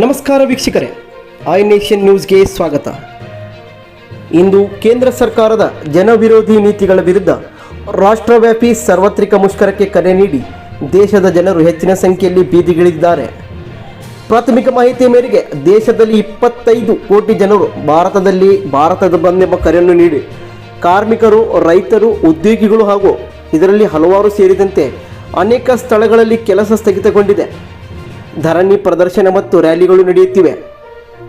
ನಮಸ್ಕಾರ ವೀಕ್ಷಕರೇ. I nation ನ್ಯೂಸ್ಗೆ ಸ್ವಾಗತ. ಇಂದು ಕೇಂದ್ರ ಸರ್ಕಾರದ ಜನವಿರೋಧಿ ನೀತಿಗಳ ವಿರುದ್ಧ ರಾಷ್ಟ್ರವ್ಯಾಪಿ ಸಾರ್ವತ್ರಿಕ ಮುಷ್ಕರಕ್ಕೆ ಕರೆ ನೀಡಿ ದೇಶದ ಜನರು ಹೆಚ್ಚಿನ ಸಂಖ್ಯೆಯಲ್ಲಿ ಬೀದಿಗಿಳಿದಿದ್ದಾರೆ. ಪ್ರಾಥಮಿಕ ಮಾಹಿತಿಯ ಮೇರೆಗೆ ದೇಶದಲ್ಲಿ ಇಪ್ಪತ್ತೈದು ಕೋಟಿ ಜನರು ಭಾರತದಲ್ಲಿ ಭಾರತದ ಬಂದ್ ಎಂಬ ಕರೆಯನ್ನು ನೀಡಿ ಕಾರ್ಮಿಕರು, ರೈತರು, ಉದ್ಯೋಗಿಗಳು ಹಾಗೂ ಇದರಲ್ಲಿ ಹಲವಾರು ಸೇರಿದಂತೆ ಅನೇಕ ಸ್ಥಳಗಳಲ್ಲಿ ಕೆಲಸ ಸ್ಥಗಿತಗೊಂಡಿದೆ. ಧರಣಿ ಪ್ರದರ್ಶನ ಮತ್ತು ರ್ಯಾಲಿಗಳು ನಡೆಯುತ್ತಿವೆ.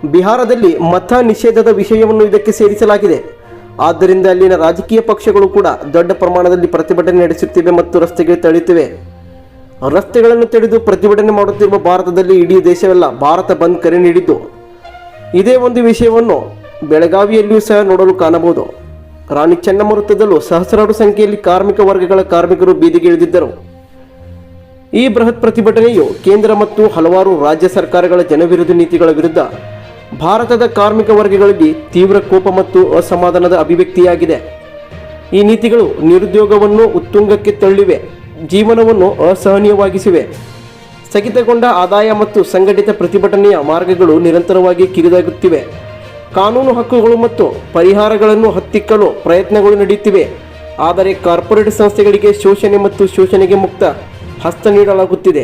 ಬಿಹಾರದಲ್ಲಿ ಮತ ನಿಷೇಧದ ವಿಷಯವನ್ನು ಇದಕ್ಕೆ ಸೇರಿಸಲಾಗಿದೆ. ಆದ್ದರಿಂದ ಅಲ್ಲಿನ ರಾಜಕೀಯ ಪಕ್ಷಗಳು ಕೂಡ ದೊಡ್ಡ ಪ್ರಮಾಣದಲ್ಲಿ ಪ್ರತಿಭಟನೆ ನಡೆಸುತ್ತಿವೆ ಮತ್ತು ರಸ್ತೆಗೆ ತಡೆಯುತ್ತಿವೆ ರಸ್ತೆಗಳನ್ನು ತಡೆದು ಪ್ರತಿಭಟನೆ ಮಾಡುತ್ತಿರುವ ಭಾರತದಲ್ಲಿ ಇಡೀ ದೇಶವೆಲ್ಲ ಭಾರತ ಬಂದ್ ಕರೆ ನೀಡಿದ್ದು. ಇದೇ ಒಂದು ವಿಷಯವನ್ನು ಬೆಳಗಾವಿಯಲ್ಲಿಯೂ ಸಹ ನೋಡಲು ಕಾಣಬಹುದು. ರಾಣಿ ಚೆನ್ನಮ್ಮ ಸಹಸ್ರಾರು ಸಂಖ್ಯೆಯಲ್ಲಿ ಕಾರ್ಮಿಕ ವರ್ಗಗಳ ಕಾರ್ಮಿಕರು ಬೀದಿಗೆ ಇಳಿದಿದ್ದರು ಈ ಬೃಹತ್ ಪ್ರತಿಭಟನೆಯು ಕೇಂದ್ರ ಮತ್ತು ಹಲವಾರು ರಾಜ್ಯ ಸರ್ಕಾರಗಳ ಜನವಿರೋಧಿ ನೀತಿಗಳ ವಿರುದ್ಧ ಭಾರತದ ಕಾರ್ಮಿಕ ವರ್ಗಗಳಲ್ಲಿ ತೀವ್ರ ಕೋಪ ಮತ್ತು ಅಸಮಾಧಾನದ ಅಭಿವ್ಯಕ್ತಿಯಾಗಿದೆ. ಈ ನೀತಿಗಳು ನಿರುದ್ಯೋಗವನ್ನು ಉತ್ತುಂಗಕ್ಕೆ ತಳ್ಳಿವೆ, ಜೀವನವನ್ನು ಅಸಹನೀಯವಾಗಿಸಿವೆ. ಸ್ಥಗಿತಗೊಂಡ ಆದಾಯ ಮತ್ತು ಸಂಘಟಿತ ಪ್ರತಿಭಟನೆಯ ಮಾರ್ಗಗಳು ನಿರಂತರವಾಗಿ ಕಿರಿದಾಗುತ್ತಿವೆ. ಕಾನೂನು ಹಕ್ಕುಗಳು ಮತ್ತು ಪರಿಹಾರಗಳನ್ನು ಹತ್ತಿಕ್ಕಲು ಪ್ರಯತ್ನಗಳು ನಡೆಯುತ್ತಿವೆ. ಆದರೆ ಕಾರ್ಪೊರೇಟ್ ಸಂಸ್ಥೆಗಳಿಗೆ ಶೋಷಣೆ ಮತ್ತು ಶೋಷಣೆಗೆ ಮುಕ್ತ ಹಸ್ತ ನೀಡಲಾಗುತ್ತಿದೆ.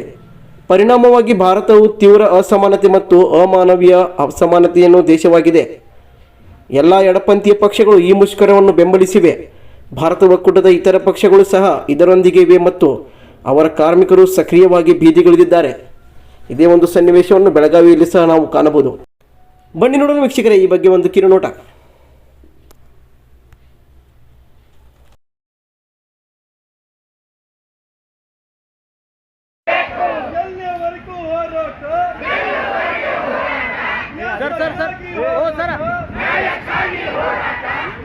ಪರಿಣಾಮವಾಗಿ ಭಾರತವು ತೀವ್ರ ಅಸಮಾನತೆ ಮತ್ತು ಅಮಾನವೀಯ ಅಸಮಾನತೆಯನ್ನು ದೇಶವಾಗಿದೆ. ಎಲ್ಲ ಎಡಪಂಥೀಯ ಪಕ್ಷಗಳು ಈ ಮುಷ್ಕರವನ್ನು ಬೆಂಬಲಿಸಿವೆ. ಭಾರತ ಒಕ್ಕೂಟದ ಇತರ ಪಕ್ಷಗಳು ಸಹ ಇದರೊಂದಿಗೆ ಇವೆ ಮತ್ತು ಅವರ ಕಾರ್ಮಿಕರು ಸಕ್ರಿಯವಾಗಿ ಬೀದಿಗಿಳಿದಿದ್ದಾರೆ. ಇದೇ ಒಂದು ಸನ್ನಿವೇಶವನ್ನು ಬೆಳಗಾವಿಯಲ್ಲಿ ಸಹ ನಾವು ಕಾಣಬಹುದು. ಬನ್ನಿ ನೋಡೋಣ ವೀಕ್ಷಕರೇ ಈ ಬಗ್ಗೆ ಒಂದು ಕಿರುನೋಟ ಎಲ್ಲಿಯವರೆಗೂ ಹೋರಾಟ ಸರ್ ಸರ್ ಸರ್. ಓ ಸರ್.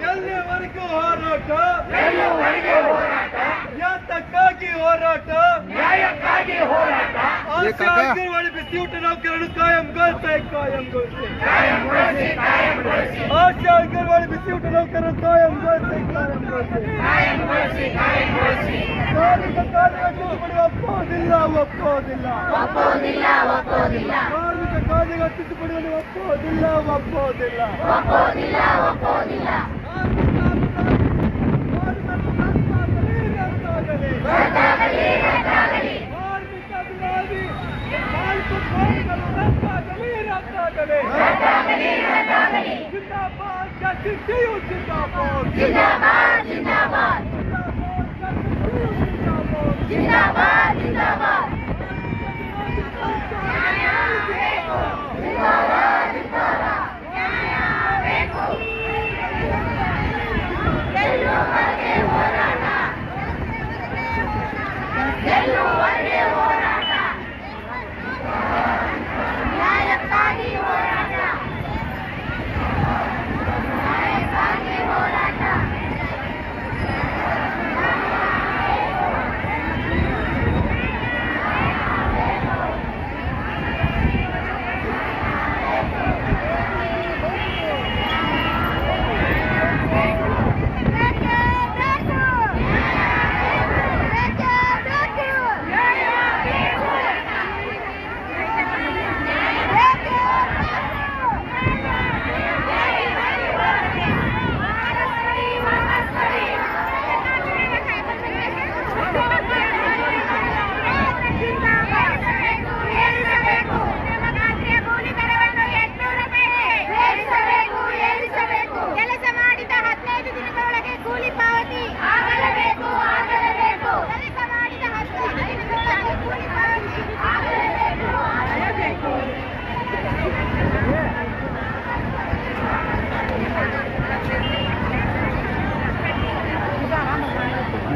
ಎಲ್ಲಿವರೆಗೂ ಹೋರಾಟ. ಯಾತಕ್ಕಾಗಿ ಹೋರಾಟ? ನ್ಯಾಯಕ್ಕಾಗಿ ಹೋರಾಟ? ಆಶಾ ಬಿಸಿ ಊಟ ನೌಕರರು ಕಾಯಂಗೊಳಿಸಿ ಕಾಯಂಗೊಳಿಸಿ ಆಶಾ ಅಂಗನವಾಡಿ ಬಿಸಿಯೂಟ ನೌಕರರು ಕಾಯಂಗೊಳಿಸಿ ಕಾಯಂಗೊಳಿಸಿ ಕಾರ್ಮಿಕ ತಿದ್ದುಪಡಿ ಒಪ್ಪೋದಿಲ್ಲ ಒಪ್ಪೋದಿಲ್ಲ. ಒಪ್ಪೋದಿಲ್ಲ ಒಪ್ಪೋದಿಲ್ಲ. ಕಾರ್ಮಿಕ ಕಾರ್ಯಗಳ ತಿದ್ದುಪಡಿಯನ್ನು ಒಪ್ಪೋದಿಲ್ಲ ಒಪ್ಪೋದಿಲ್ಲ ಒಪ್ಪೋದಿಲ್ಲ ಒಪ್ಪೋದಿಲ್ಲ ರದ್ದಾಗಲಿ ರದ್ದಾಗಲಿ ಕಾರ್ಮಿಕ ವಿರೋಧಿ ನಾಲ್ಕು ಕಾಯ್ದೆಗಳು ರದ್ದಾಗಲಿ ರದ್ದಾಗಲಿ ರದ್ದಾಗಲಿ ರದ್ದಾಗಲಿ ಜಿಂದಾಬಾದ್ ಜಸ್ಟಿಸ್ಯು ಜಿಂದಾಬಾದ್ ಜಿಂದಾಬಾದ್ ಜಿಂದಾಬಾದ್ ಜಿಂದಾಬಾದ್ ಜಿಂದಾಬಾದ್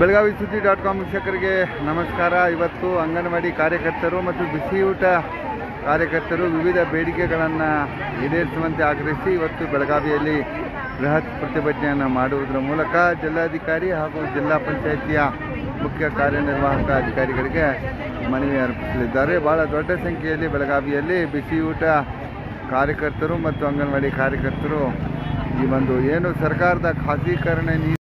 ಬೆಳಗಾವಿ ಸುದ್ದಿ ಡಾಟ್ ಕಾಮ್ ವೀಕ್ಷಕರಿಗೆ ನಮಸ್ಕಾರ. ಇವತ್ತು ಅಂಗನವಾಡಿ ಕಾರ್ಯಕರ್ತರು ಮತ್ತು ಬಿಸಿಯೂಟ ಕಾರ್ಯಕರ್ತರು ವಿವಿಧ ಬೇಡಿಕೆಗಳನ್ನು ಈಡೇರಿಸುವಂತೆ ಆಗ್ರಹಿಸಿ ಇವತ್ತು ಬೆಳಗಾವಿಯಲ್ಲಿ ಬೃಹತ್ ಪ್ರತಿಭಟನೆಯನ್ನು ಮಾಡುವುದರ ಮೂಲಕ ಜಿಲ್ಲಾಧಿಕಾರಿ ಹಾಗೂ ಜಿಲ್ಲಾ ಪಂಚಾಯಿತಿಯ ಮುಖ್ಯ ಕಾರ್ಯನಿರ್ವಾಹಕ ಅಧಿಕಾರಿಗಳಿಗೆ ಮನವಿ ಅರ್ಪಿಸಲಿದ್ದಾರೆ. ಭಾಳ ದೊಡ್ಡ ಸಂಖ್ಯೆಯಲ್ಲಿ ಬೆಳಗಾವಿಯಲ್ಲಿ ಬಿಸಿಯೂಟ ಕಾರ್ಯಕರ್ತರು ಮತ್ತು ಅಂಗನವಾಡಿ ಕಾರ್ಯಕರ್ತರು ಈ ಒಂದು ಏನು ಸರ್ಕಾರದ ಖಾಸಗೀಕರಣ ನೀತಿ